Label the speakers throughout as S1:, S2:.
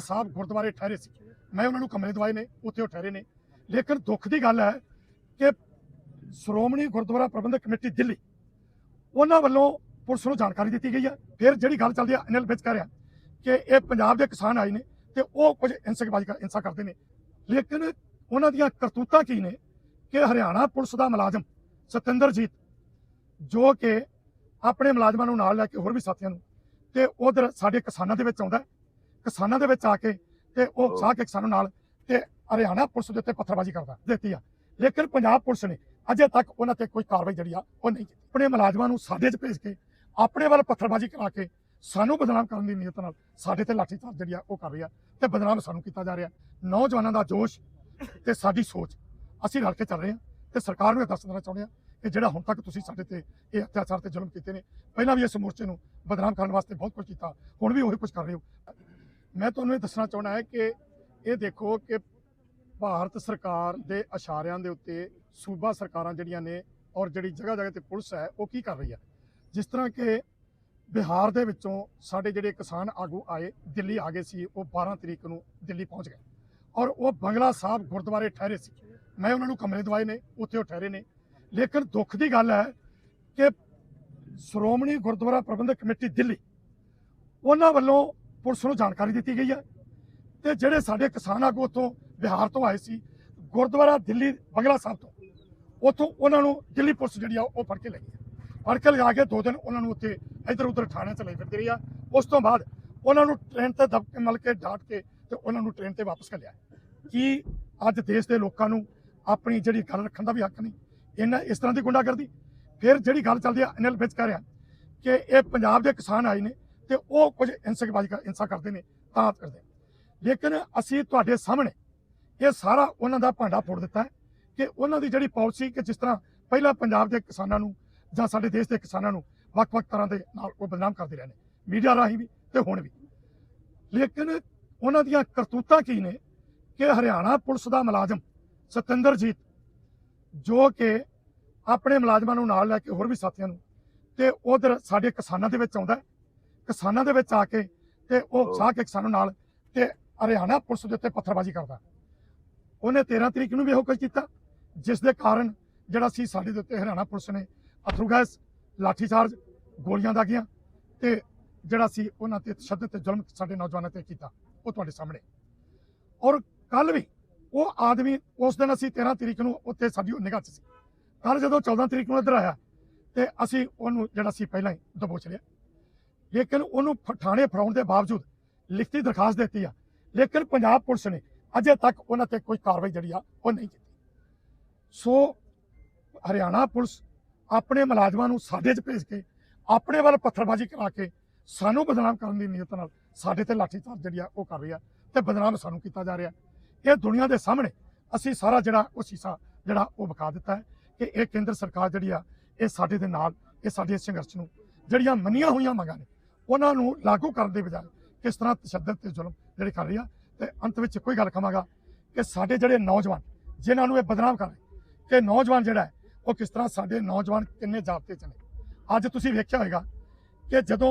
S1: ਸਾਹਿਬ ਗੁਰਦੁਆਰੇ ਠਹਿਰੇ ਸੀ। ਮੈਂ ਉਹਨਾਂ ਨੂੰ ਕਮਰੇ ਦਵਾਏ ਨੇ, ਉੱਥੇ ਉਹ ਠਹਿਰੇ ਨੇ। ਲੇਕਿਨ ਦੁੱਖ ਦੀ ਗੱਲ ਹੈ ਕਿ ਸ਼੍ਰੋਮਣੀ ਗੁਰਦੁਆਰਾ ਪ੍ਰਬੰਧਕ ਕਮੇਟੀ ਦਿੱਲੀ, ਉਹਨਾਂ ਵੱਲੋਂ ਪੁਲਿਸ ਨੂੰ ਜਾਣਕਾਰੀ ਦਿੱਤੀ ਗਈ ਹੈ। ਫਿਰ ਜਿਹੜੀ ਗੱਲ ਚੱਲਦੀ ਹੈ, ਅਨਿਲ ਵਿੱਚ ਕਹਿ ਰਿਹਾ ਕਿ ਇਹ ਪੰਜਾਬ ਦੇ ਕਿਸਾਨ ਆਏ ਨੇ ਤੇ ਉਹ ਕੁਝ ਹਿੰਸਕਬਾਜ਼ੀ ਹਿੰਸਾ ਕਰਦੇ ਨੇ। ਲੇਕਿਨ ਉਹਨਾਂ ਦੀਆਂ ਕਰਤੂਤਾਂ ਕੀ ਨੇ ਕਿ ਹਰਿਆਣਾ ਪੁਲਿਸ ਦਾ ਮੁਲਾਜ਼ਮ ਸਤਿੰਦਰਜੀਤ ਜੋ ਕਿ ਆਪਣੇ ਮੁਲਾਜ਼ਮਾਂ ਨੂੰ ਨਾਲ ਲੈ ਕੇ ਹੋਰ ਵੀ ਸਾਥੀਆਂ ਨੂੰ, ਤੇ ਉਧਰ ਸਾਡੇ ਕਿਸਾਨਾਂ ਦੇ ਵਿੱਚ ਆਉਂਦਾ ਕਿਸਾਨਾਂ ਦੇ ਵਿੱਚ ਆ ਕੇ ਤੇ ਉਹ ਸਾਹ ਕੇ ਕਿਸਾਨਾਂ ਨਾਲ ਤੇ ਹਰਿਆਣਾ ਪੁਲਿਸ ਦੇ ਉੱਤੇ ਪੱਥਰਬਾਜ਼ੀ ਕਰਦਾ ਦਿੱਤੀ ਆ। ਲੇਕਿਨ ਪੰਜਾਬ ਪੁਲਿਸ ਨੇ ਅਜੇ ਤੱਕ ਉਹਨਾਂ ਤੇ ਕੋਈ ਕਾਰਵਾਈ ਜਿਹੜੀ ਆ ਉਹ ਨਹੀਂ ਕੀਤੀ। ਆਪਣੇ ਮੁਲਾਜ਼ਮਾਂ ਨੂੰ ਸਾਡੇ 'ਚ ਭੇਜ ਕੇ ਆਪਣੇ ਵੱਲ ਪੱਥਰਬਾਜ਼ੀ ਕਰਾ ਕੇ ਸਾਨੂੰ ਬਦਨਾਮ ਕਰਨ ਦੀ ਨੀਅਤ ਨਾਲ ਸਾਡੇ ਤੇ ਲਾਠੀਚਾਰਜ ਜਿਹੜੀ ਆ ਉਹ ਕਰ ਰਹੀ ਆ ਤੇ ਬਦਨਾਮ ਸਾਨੂੰ ਕੀਤਾ ਜਾ ਰਿਹਾ। ਨੌਜਵਾਨਾਂ ਦਾ ਜੋਸ਼ ਤੇ ਸਾਡੀ ਸੋਚ। ਅਸੀਂ ਰਲ ਕੇ ਚੱਲ ਰਹੇ ਹਾਂ ਤੇ ਸਰਕਾਰ ਨੂੰ ਇਹ ਦੱਸ ਦੇਣਾ ਚਾਹੁੰਦੇ ਹਾਂ ਕਿ ਜਿਹੜਾ ਹੁਣ ਤੱਕ ਤੁਸੀਂ ਸਾਡੇ ਤੇ ਇਹ ਅਤਿਆਚਾਰ ਤੇ ਜ਼ੁਲਮ ਕੀਤੇ ਨੇ ਪਹਿਲਾਂ ਵੀ ਇਸ ਮੋਰਚੇ ਨੂੰ ਬਦਨਾਮ ਕਰਨ ਵਾਸਤੇ ਬਹੁਤ ਕੁਝ ਕੀਤਾ ਹੁਣ ਵੀ ਉਹੀ ਕੁਝ ਕਰ ਰਹੇ ਹੋ। ਮੈਂ ਤੁਹਾਨੂੰ ਇਹ ਦੱਸਣਾ ਚਾਹੁੰਦਾ ਹੈ ਕਿ ਇਹ ਦੇਖੋ ਕਿ ਭਾਰਤ ਸਰਕਾਰ ਦੇ ਇਸ਼ਾਰਿਆਂ ਦੇ ਉੱਤੇ ਸੂਬਾ ਸਰਕਾਰਾਂ ਜਿਹੜੀਆਂ ਨੇ ਔਰ ਜਿਹੜੀ ਜਗ੍ਹਾ ਜਗ੍ਹਾ ਤੇ ਪੁਲਿਸ ਹੈ, ਉਹ ਕੀ ਕਰ ਰਹੀ ਹੈ? ਜਿਸ ਤਰ੍ਹਾਂ ਕਿ ਬਿਹਾਰ ਦੇ ਵਿੱਚੋਂ ਸਾਡੇ ਜਿਹੜੇ ਕਿਸਾਨ ਆਗੂ ਆਏ, ਦਿੱਲੀ ਆ ਗਏ ਸੀ, ਉਹ 12 ਤਰੀਕ ਨੂੰ ਦਿੱਲੀ ਪਹੁੰਚ ਗਏ। ਔਰ ਉਹ ਬੰਗਲਾ ਸਾਹਿਬ ਗੁਰਦੁਆਰੇ ਠਹਿਰੇ ਸੀ। ਮੈਂ ਉਹਨਾਂ ਨੂੰ ਕਮਰੇ ਦਵਾਏ ਨੇ, ਉੱਥੇ ਉਹ ਠਹਿਰੇ ਨੇ। ਲੇਕਿਨ ਦੁੱਖ ਦੀ ਗੱਲ ਹੈ ਕਿ ਸ਼੍ਰੋਮਣੀ ਗੁਰਦੁਆਰਾ ਪ੍ਰਬੰਧਕ ਕਮੇਟੀ ਦਿੱਲੀ, ਉਹਨਾਂ ਵੱਲੋਂ ਪੁਲਿਸ ਨੂੰ ਜਾਣਕਾਰੀ ਦਿੱਤੀ ਗਈ ਹੈ। ਤੇ ਜਿਹੜੇ ਸਾਡੇ ਕਿਸਾਨ ਆਗੂ ਉੱਥੋਂ ਬਿਹਾਰ ਤੋਂ ਆਏ ਸੀ, ਗੁਰਦੁਆਰਾ ਦਿੱਲੀ ਬੰਗਲਾ ਸਾਹਿਬ ਤੋਂ, ਉੱਥੋਂ ਉਹਨਾਂ ਨੂੰ ਦਿੱਲੀ ਪੁਲਿਸ ਜਿਹੜੀ ਆ ਉਹ ਫੜ ਕੇ ਲੈ ਗਈ ਫੜ ਕੇ ਲਗਾ ਕੇ ਦੋ ਦਿਨ ਉਹਨਾਂ ਨੂੰ ਉੱਥੇ ਇੱਧਰ ਉੱਧਰ ਥਾਣੇ ਚ ਲੈ ਫਿਰਦੀ ਰਹੀ ਆ। ਉਸ ਤੋਂ ਬਾਅਦ ਉਹਨਾਂ ਨੂੰ ਟ੍ਰੇਨ ਤੇ ਦਬਕੇ ਮਲ ਕੇ ਡਾਟ ਕੇ ਤੇ ਉਹਨਾਂ ਨੂੰ ਟ੍ਰੇਨ ਤੇ ਵਾਪਸ ਕਰ ਲਿਆ ਕੀ ਅੱਜ ਦੇਸ਼ ਦੇ ਲੋਕਾਂ ਨੂੰ ਆਪਣੀ ਜਿਹੜੀ ਗੱਲ ਰੱਖਣ ਦਾ ਵੀ ਹੱਕ ਨਹੀਂ? ਇਹਨਾਂ ਇਸ ਤਰ੍ਹਾਂ ਦੀ ਗੁੰਡਾਗਰਦੀ? ਫਿਰ ਜਿਹੜੀ ਗੱਲ ਚੱਲਦੀ ਆ, ਅਨਿਲ ਵਿੱਚ ਕਹਿ ਰਿਹਾ ਕਿ ਇਹ ਪੰਜਾਬ ਦੇ ਕਿਸਾਨ ਆਏ ਨੇ ਤੇ ਉਹ ਕੁਝ ਹਿੰਸਕਬਾਜ਼ੀ ਕਰ ਹਿੰਸਾ ਕਰਦੇ ਨੇ, ਤਾਂ ਕਰਦੇ ਲੇਕਿਨ ਅਸੀਂ ਤੁਹਾਡੇ ਸਾਹਮਣੇ ਇਹ ਸਾਰਾ ਉਹਨਾਂ ਦਾ ਭਾਂਡਾ ਫੋੜ ਦਿੱਤਾ ਹੈ ਕਿ ਉਹਨਾਂ ਦੀ ਜਿਹੜੀ ਪਾਲਿਸੀ ਕਿ ਜਿਸ ਤਰ੍ਹਾਂ ਪਹਿਲਾਂ ਪੰਜਾਬ ਦੇ ਕਿਸਾਨਾਂ ਨੂੰ ਜਾਂ ਸਾਡੇ ਦੇਸ਼ ਦੇ ਕਿਸਾਨਾਂ ਨੂੰ ਵੱਖ-ਵੱਖ ਤਰ੍ਹਾਂ ਦੇ ਨਾਲ ਉਹ ਬਦਨਾਮ ਕਰਦੇ ਰਹੇ ਨੇ, ਮੀਡੀਆ ਰਾਹੀਂ ਵੀ ਤੇ ਹੁਣ ਵੀ। ਲੇਕਿਨ ਉਹਨਾਂ ਦੀਆਂ ਕਰਤੂਤਾਂ ਕੀ ਨੇ ਕਿ ਹਰਿਆਣਾ ਪੁਲਿਸ ਦਾ ਮੁਲਾਜ਼ਮ ਸਤਿੰਦਰਜੀਤ, ਜੋ ਕਿ ਆਪਣੇ ਮੁਲਾਜ਼ਮਾਂ ਨੂੰ ਨਾਲ ਲੈ ਕੇ ਹੋਰ ਵੀ ਸਾਥੀਆਂ ਨੂੰ ਤੇ ਉਧਰ ਸਾਡੇ ਕਿਸਾਨਾਂ ਦੇ ਵਿੱਚ ਆਉਂਦਾ ਕਿਸਾਨਾਂ ਦੇ ਵਿੱਚ ਆ ਕੇ ਤੇ ਉਹ ਸਾਹ ਕੇ ਕਿਸਾਨਾਂ ਨਾਲ ਤੇ ਹਰਿਆਣਾ ਪੁਲਿਸ ਦੇ ਉੱਤੇ ਪੱਥਰਬਾਜ਼ੀ ਕਰਦਾ। ਉਹਨੇ 13 ਤਰੀਕ ਨੂੰ ਵੀ ਇਹੋ ਕੁਝ ਕੀਤਾ ਜਿਸ ਦੇ ਕਾਰਨ ਜਿਹੜਾ ਸੀ ਸਾਡੇ ਦੇ ਉੱਤੇ ਹਰਿਆਣਾ ਪੁਲਿਸ ਨੇ ਅਥਰੂ ਗੈਸ ਲਾਠੀਚਾਰਜ ਗੋਲੀਆਂ ਦਾਗੀਆਂ ਤੇ ਜਿਹੜਾ ਸੀ ਉਹਨਾਂ ਤੇ ਤਸ਼ੱਦਦ ਤੇ ਜ਼ੁਲਮ ਸਾਡੇ ਨੌਜਵਾਨਾਂ ਤੇ ਕੀਤਾ ਉਹ ਤੁਹਾਡੇ ਸਾਹਮਣੇ। ਔਰ ਕੱਲ ਵੀ ਉਹ ਆਦਮੀ ਉਸ ਦਿਨ ਅਸੀਂ 13 ਤਰੀਕ ਨੂੰ ਉੱਥੇ ਸਾਡੀ ਉਹ ਨਿਗਾਹ 'ਚ ਸੀ। ਕੱਲ ਜਦੋਂ 14 ਤਰੀਕ ਨੂੰ ਇੱਧਰ ਆਇਆ ਤੇ ਅਸੀਂ ਉਹਨੂੰ ਜਿਹੜਾ ਸੀ ਪਹਿਲਾਂ ਹੀ ਦਬੋਚ ਲਿਆ। ਲੇਕਿਨ ਉਹਨੂੰ ਫ- ਥਾਣੇ ਫੜਾਉਣ ਦੇ ਬਾਵਜੂਦ ਲਿਖਤੀ ਦਰਖਾਸਤ ਦਿੱਤੀ ਆ। ਲੇਕਿਨ ਪੰਜਾਬ ਪੁਲਿਸ ਨੇ ਅਜੇ ਤੱਕ ਉਹਨਾਂ ਤੇ ਕੋਈ ਕਾਰਵਾਈ ਜਿਹੜੀ ਆ, ਉਹ ਨਹੀਂ ਕੀਤੀ। ਸੋ ਹਰਿਆਣਾ ਪੁਲਿਸ ਆਪਣੇ ਮੁਲਾਜ਼ਮਾਂ ਨੂੰ ਸਾਡੇ 'ਚ ਭੇਜ ਕੇ, ਆਪਣੇ ਵੱਲ ਪੱਥਰਬਾਜ਼ੀ ਕਰਾ ਕੇ ਸਾਨੂੰ ਬਦਨਾਮ ਕਰਨ ਦੀ ਨੀਅਤ ਨਾਲ ਸਾਡੇ ਤੇ ਲਾਠੀਚਾਰਜ ਜਿਹੜੀ ਆ, ਉਹ ਕਰ ਰਹੀ ਆ ਤੇ ਬਦਨਾਮ ਸਾਨੂੰ ਕੀਤਾ ਜਾ ਰਿਹਾ। ਇਹ ਦੁਨੀਆ ਦੇ ਸਾਹਮਣੇ ਅਸੀਂ ਸਾਰਾ ਜਿਹੜਾ ਉਹ ਸ਼ੀਸ਼ਾ ਜਿਹੜਾ ਉਹ ਵਿਖਾ ਦਿੱਤਾ ਹੈ ਕਿ ਇਹ ਕੇਂਦਰ ਸਰਕਾਰ ਜਿਹੜੀ ਆ, ਇਹ ਸਾਡੇ ਦੇ ਨਾਲ, ਇਹ ਸਾਡੇ ਸੰਘਰਸ਼ ਨੂੰ ਜਿਹੜੀਆਂ ਮੰਨੀਆਂ ਹੋਈਆਂ ਮੰਗਾਂ ਨੇ ਉਹਨਾਂ ਨੂੰ ਲਾਗੂ ਕਰਨ ਦੇ ਬਜਾਏ ਕਿਸ ਤਰ੍ਹਾਂ ਤਸ਼ੱਦਦ ਤੇ ਜ਼ੁਲਮ ਜਿਹੜੇ ਕਰ ਰਹੀ ਆ, ਤੇ ਅੰਤ ਵਿੱਚ ਕੋਈ ਗੱਲ ਕਹਾਂਗਾ ਕਿ ਸਾਡੇ ਜਿਹੜੇ ਨੌਜਵਾਨ, ਜਿਨ੍ਹਾਂ ਨੂੰ ਇਹ ਬਦਨਾਮ ਕਰ ਰਹੇ, ਕਿ ਨੌਜਵਾਨ ਜਿਹੜਾ ਹੈ, ਉਹ ਕਿਸ ਤਰ੍ਹਾਂ ਸਾਡੇ ਨੌਜਵਾਨ ਕਿੰਨੇ ਜਾਬਤੇ ਚ ਨੇ ਅੱਜ ਤੁਸੀਂ ਵੇਖਿਆ ਹੋਵੇਗਾ ਕਿ ਜਦੋਂ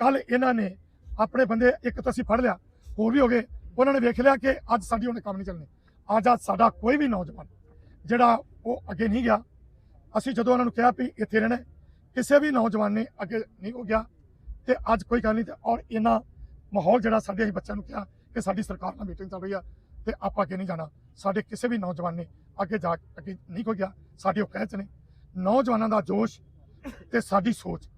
S1: ਕੱਲ ਇਹਨਾਂ ਨੇ ਆਪਣੇ ਬੰਦੇ ਇੱਕ ਤਾਂ ਅਸੀਂ ਫੜ ਲਿਆ, ਹੋਰ ਵੀ ਹੋ ਗਏ, ਉਹਨਾਂ ਨੇ ਵੇਖ ਲਿਆ ਕਿ ਅੱਜ ਸਾਡੀ ਉਹਨੇ ਕੰਮ ਨਹੀਂ ਚੱਲਣੀ। ਅੱਜ ਅੱਜ ਸਾਡਾ ਕੋਈ ਵੀ ਨੌਜਵਾਨ ਜਿਹੜਾ ਉਹ ਅੱਗੇ ਨਹੀਂ ਗਿਆ। ਅਸੀਂ ਜਦੋਂ ਉਹਨਾਂ ਨੂੰ ਕਿਹਾ ਵੀ ਇੱਥੇ ਰਹਿਣਾ ਕਿਸੇ ਵੀ ਨੌਜਵਾਨ ਨੇ ਅੱਗੇ ਨਹੀਂ ਹੋ ਗਿਆ ਤੇ ਅੱਜ ਕੋਈ ਗੱਲ ਨਹੀਂ ਤੇ ਔਰ ਇਹਨਾਂ ਮਾਹੌਲ ਜਿਹੜਾ ਸਾਡੇ ਅਸੀਂ ਬੱਚਿਆਂ ਨੂੰ ਕਿਹਾ ਕਿ ਸਾਡੀ ਸਰਕਾਰ ਨਾਲ ਮੀਟਿੰਗ ਚੱਲ ਰਹੀ ਆ ਤੇ ਆਪਾਂ ਅੱਗੇ ਨਹੀਂ ਜਾਣਾ। ਸਾਡੇ ਕਿਸੇ ਵੀ ਨੌਜਵਾਨ ਨੇ ਅੱਗੇ ਜਾ ਅੱਗੇ ਨਹੀਂ ਕੋਈ ਗਿਆ। ਸਾਡੇ ਉਹ ਕਹਿ ਚ ਨੇ। ਨੌਜਵਾਨਾਂ ਦਾ ਜੋਸ਼ ਤੇ ਸਾਡੀ ਸੋਚ।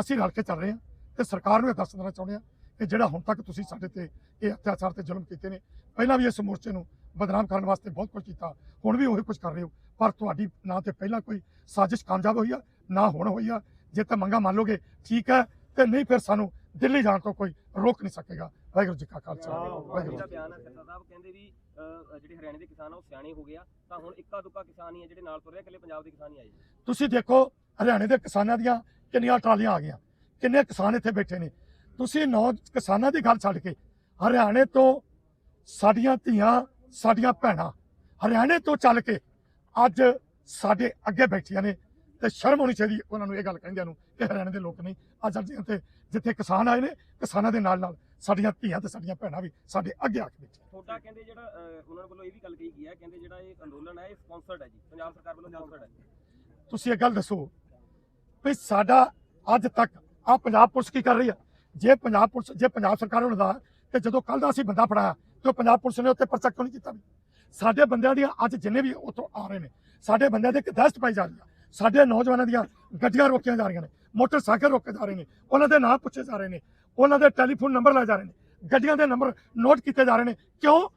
S1: ਅਸੀਂ ਰਲ ਕੇ ਚੱਲ ਰਹੇ ਹਾਂ ਤੇ ਸਰਕਾਰ ਨੂੰ ਇਹ ਦੱਸ ਦੇਣਾ ਚਾਹੁੰਦੇ ਹਾਂ ਕਿ ਜਿਹੜਾ ਹੁਣ ਤੱਕ ਤੁਸੀਂ ਸਾਡੇ ਤੇ ਇਹ ਅਤਿਆਚਾਰ ਤੇ ਜ਼ੁਲਮ ਕੀਤੇ ਨੇ, ਪਹਿਲਾਂ ਵੀ ਇਸ ਮੋਰਚੇ ਨੂੰ ਬਦਨਾਮ ਕਰਨ ਵਾਸਤੇ ਬਹੁਤ ਕੁਝ ਕੀਤਾ, ਹੁਣ ਵੀ ਉਹੀ ਕੁਝ ਕਰ ਰਹੇ ਹੋ। ਪਰ ਤੁਹਾਡੀ ਨਾ ਤੇ ਪਹਿਲਾਂ ਕੋਈ ਸਾਜ਼ਿਸ਼ ਕਾਮਯਾਬ ਹੋਈ ਆ, ਨਾ ਹੁਣ ਹੋਈ ਆ। ਜੇ ਤਾਂ ਮੰਗਾ ਮੰਨ ਲੋਗੇ, ਠੀਕ ਹੈ ਤੇ ਨਹੀਂ ਫਿਰ ਸਾਨੂੰ ਦਿੱਲੀ ਜਾਣ ਤੋਂ ਕੋਈ ਰੋਕ ਨਹੀਂ ਸਕੇਗਾ। ਵਾਹਿਗੁਰੂ ਜੀ ਕਾ ਖਾਲਸਾ। ਵਾਹਿਗੁਰੂ ਜੀ
S2: ਬਿਆਨ ਹੈ ਸਰਦਾਰ ਸਾਹਿਬ ਕਹਿੰਦੇ ਵੀ ਜਿਹੜੇ ਹਰਿਆਣੇ ਦੇ ਕਿਸਾਨ ਆ ਉਹ ਸਿਆਣੇ ਹੋ ਗਏ ਆ। ਤਾਂ ਹੁਣ ਇੱਕਾ ਦੁੱਕਾ ਕਿਸਾਨ ਹੀ ਆ ਜਿਹੜੇ ਨਾਲ ਤੁਰ ਰਹੇ ਇਕੱਲੇ ਪੰਜਾਬ ਦੇ ਕਿਸਾਨ ਹੀ ਆਏ
S1: ਤੁਸੀਂ ਦੇਖੋ ਹਰਿਆਣੇ ਦੇ ਕਿਸਾਨਾਂ ਦੀਆਂ ਕਿੰਨੀਆਂ ਟਰਾਲੀਆਂ ਆ ਗਈਆਂ। ਕਿੰਨੇ ਕਿਸਾਨ ਇੱਥੇ ਬੈਠੇ ਨੇ। ਤੁਸੀਂ ਨੌ ਕਿਸਾਨਾਂ ਦੀ ਗੱਲ ਛੱਡ ਕੇ ਹਰਿਆਣੇ ਤੋਂ ਸਾਡੀਆਂ ਧੀਆਂ ਸਾਡੀਆਂ ਭੈਣਾਂ ਹਰਿਆਣੇ ਤੋਂ ਚੱਲ ਕੇ ਅੱਜ ਸਾਡੇ ਅੱਗੇ ਬੈਠੀਆਂ ਨੇ। ਤੇ ਸ਼ਰਮ ਹੋਣੀ ਚਾਹੀਦੀ ਉਹਨਾਂ ਨੂੰ ਇਹ ਗੱਲ ਕਹਿੰਦਿਆਂ ਨੂੰ ਕਿ ਹਰਿਆਣੇ ਦੇ ਲੋਕ ਨਹੀਂ। ਅੱਜ ਅੱਜ ਇੱਥੇ ਜਿੱਥੇ ਕਿਸਾਨ ਆਏ ਨੇ ਕਿਸਾਨਾਂ ਦੇ ਨਾਲ ਨਾਲ ਸਾਡੀਆਂ ਧੀਆਂ ਤੇ ਸਾਡੀਆਂ ਭੈਣਾਂ ਵੀ ਸਾਡੇ ਅੱਗੇ ਆ ਕੇ
S2: ਤੁਹਾਡਾ ਕਹਿੰਦੇ ਜਿਹੜਾ ਉਹਨਾਂ ਵੱਲੋਂ ਇਹ ਵੀ ਗੱਲ ਕਹੀ ਗਈ ਹੈ ਕਹਿੰਦੇ ਜਿਹੜਾ ਇਹ ਅੰਦੋਲਨ ਹੈ ਇਹ ਸਪਾਂਸਰਡ ਹੈ ਜੀ। ਪੰਜਾਬ ਸਰਕਾਰ ਵੱਲੋਂ ਸਪਾਂਸਰਡ ਹੈ
S1: ਤੁਸੀਂ ਇਹ ਗੱਲ ਦੱਸੋ ਵੀ ਸਾਡਾ ਅੱਜ ਤੱਕ ਆ ਪੰਜਾਬ ਪੁਲਿਸ ਕੀ ਕਰ ਰਹੀ ਆ ਜੇ ਪੰਜਾਬ ਪੁਲਿਸ ਜੇ ਪੰਜਾਬ ਸਰਕਾਰ ਨੂੰ ਦਾ ਤੇ ਜਦੋਂ ਕੱਲ ਦਾ ਅਸੀਂ ਬੰਦਾ ਫੜਾਇਆ ਤੇ ਉਹ ਪੰਜਾਬ ਪੁਲਿਸ ਨੇ ਉੱਤੇ ਪਰਚਾ ਕਿਉਂ ਨਹੀਂ ਕੀਤਾ ਸਾਡੇ ਬੰਦਿਆਂ ਦੀਆਂ ਅੱਜ ਜਿੰਨੇ ਵੀ ਉੱਥੋਂ ਆ ਰਹੇ ਨੇ ਸਾਡੇ ਬੰਦਿਆਂ ਦੇ ਇੱਕ ਦਹਿਸ਼ਤ ਪਾਈ ਜਾ ਰਹੀ ਆ। ਸਾਡੇ ਨੌਜਵਾਨਾਂ ਦੀਆਂ ਗੱਡੀਆਂ ਰੋਕੀਆਂ ਜਾ ਰਹੀਆਂ ਨੇ, ਮੋਟਰਸਾਈਕਲ ਰੋਕੇ ਜਾ ਰਹੇ ਨੇ, ਉਹਨਾਂ ਦੇ ਨਾਂ ਪੁੱਛੇ ਜਾ ਰਹੇ ਨੇ, ਉਹਨਾਂ ਦੇ ਟੈਲੀਫੋਨ ਨੰਬਰ ਲਾਏ ਜਾ ਰਹੇ ਨੇ, ਗੱਡੀਆਂ ਦੇ ਨੰਬਰ ਨੋਟ ਕੀਤੇ ਜਾ ਰਹੇ ਨੇ, ਕਿਉਂ?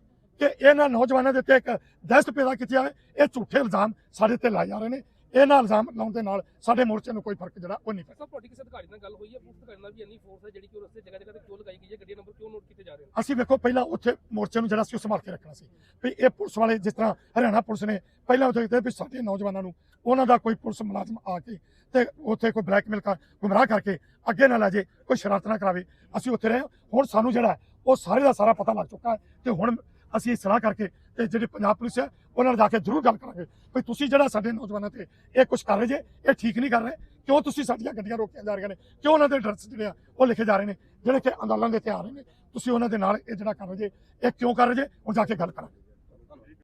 S1: ਕਿ ਇਹਨਾਂ ਨੌਜਵਾਨਾਂ ਦੇ ਉੱਤੇ ਇੱਕ ਦਹਿਸ਼ਤ ਪੈਦਾ ਕੀਤੀ ਜਾਵੇ ਇਹ ਝੂਠੇ ਇਲਜ਼ਾਮ ਸਾਡੇ ਤੇ ਲਾਏ ਜਾ ਰਹੇ ਨੇ। ਇਹਨਾਂ ਇਲਜ਼ਾਮ ਲਾਉਣ ਦੇ ਨਾਲ ਸਾਡੇ ਮੋਰਚੇ ਨੂੰ ਕੋਈ ਫ਼ਰਕ ਜਿਹੜਾ ਉਹ ਨਹੀਂ ਪੈਂਦਾ।
S3: ਸਰ ਤੁਹਾਡੀ ਕਿਸੇ ਅਧਿਕਾਰੀ ਨਾਲ ਗੱਲ ਹੋਈ ਹੈ? ਪੁਲਿਸ ਅਧਿਕਾਰੀ ਨਾਲ ਵੀ ਇੰਨੀ ਫੋਰਸ ਹੈ ਜਿਹੜੀ ਕਿ ਉਹ ਰਸਤੇ ਜਗ੍ਹਾ ਜਗ੍ਹਾ ਤੇ ਕਿਉਂ ਲਗਾਈ ਗਈ ਹੈ ਗੱਡੀਆਂ ਨੰਬਰ ਕਿਉਂ ਨੋਟ ਕੀਤੇ ਜਾ ਰਹੇ ਨੇ?
S1: ਅਸੀਂ ਵੇਖੋ ਪਹਿਲਾਂ ਉੱਥੇ ਮੋਰਚੇ ਨੂੰ ਜਿਹੜਾ ਸੀ ਉਹ ਸੰਭਾਲ ਕੇ ਰੱਖਣਾ ਸੀ। ਵੀ ਇਹ ਪੁਲਿਸ ਵਾਲੇ ਜਿਸ ਤਰ੍ਹਾਂ ਹਰਿਆਣਾ ਪੁਲਿਸ ਨੇ ਪਹਿਲਾਂ ਉੱਥੇ ਕਿਤੇ ਵੀ ਸਾਡੇ ਨੌਜਵਾਨਾਂ ਨੂੰ ਉਹਨਾਂ ਦਾ ਕੋਈ ਪੁਲਿਸ ਮੁਲਾਜ਼ਮ ਆ ਕੇ ਤੇ ਉੱਥੇ ਕੋਈ ਬਲੈਕਮੇਲ ਕਰ ਗੁੰਮਰਾਹ ਕਰਕੇ ਅੱਗੇ ਨਾ ਲੈ ਜੇ ਕੋਈ ਸ਼ਰਾਰਤ ਨਾ ਕਰਾਵੇ। ਅਸੀਂ ਉੱਥੇ ਰਹੇ ਹੁਣ ਸਾਨੂੰ ਜਿਹੜਾ ਉਹ ਸਾਰੇ ਦਾ ਸਾਰਾ ਪਤਾ ਲੱਗ ਚੁੱਕਾ ਹੈ ਤੇ ਹੁਣ ਅਸੀਂ ਇਹ ਸਲਾਹ ਕਰਕੇ ਤੇ ਜਿਹੜੀ ਪੰਜਾਬ ਪੁਲਿਸ ਹੈ, ਉਹਨਾਂ ਨਾਲ ਜਾ ਕੇ ਜ਼ਰੂਰ ਗੱਲ ਕਰਾਂਗੇ। ਵੀ ਤੁਸੀਂ ਜਿਹੜਾ ਸਾਡੇ ਨੌਜਵਾਨਾਂ ਤੇ ਇਹ ਕੁਝ ਕਰ ਰਹੇ ਜੇ, ਇਹ ਠੀਕ ਨਹੀਂ ਕਰ ਰਹੇ, ਕਿਉਂ ਤੁਸੀਂ ਸਾਡੀਆਂ ਗੱਡੀਆਂ ਰੋਕੀਆਂ ਜਾ ਰਹੀਆਂ ਨੇ? ਕਿਉਂ ਉਹਨਾਂ ਦੇ ਐਡਰੈਸ ਜਿਹੜੇ ਆ, ਉਹ ਲਿਖੇ ਜਾ ਰਹੇ ਨੇ, ਜਿਹੜੇ ਕਿ ਅੰਦੋਲਨ ਦੇ ਤੇ ਆ ਰਹੇ ਨੇ? ਤੁਸੀਂ ਉਹਨਾਂ ਦੇ ਨਾਲ ਇਹ ਜਿਹੜਾ ਕਰ ਰਹੇ ਜੇ, ਇਹ ਕਿਉਂ ਕਰ ਰਹੇ ਜੇ? ਉਹ ਜਾ ਕੇ ਗੱਲ ਕਰਾਂਗੇ।